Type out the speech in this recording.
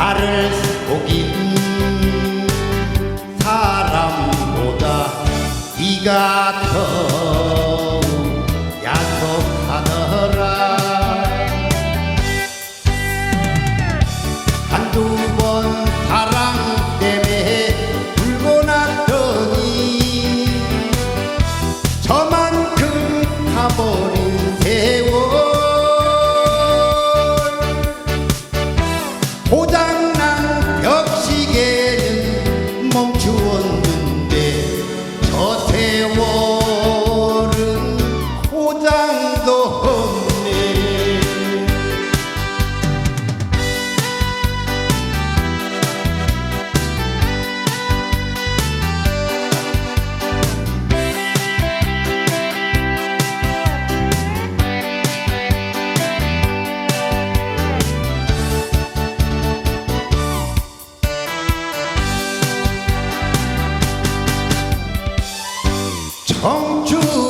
나를 속인 사람보다 네가 더 약속하더라. 한두 번 사랑 때문에 울고 났더니 저만큼 가보 홍주.